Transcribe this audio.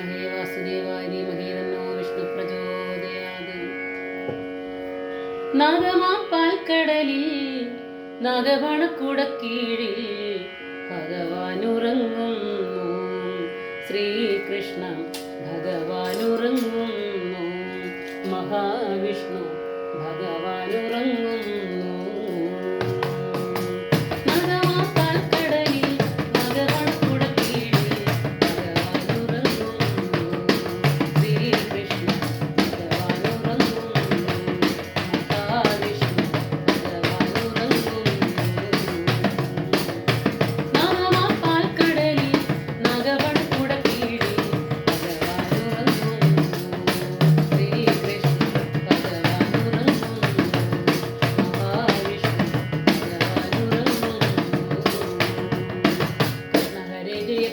വിദ്മഹേ വാസുദേവായ ഭഗവാൻ ഉറങ്ങുന്നു ശ്രീകൃഷ്ണ ഭഗവാൻ ഉറങ്ങുന്നു മഹാവിഷ്ണു ഭഗവാൻ ഉറങ്ങുന്നു yo diría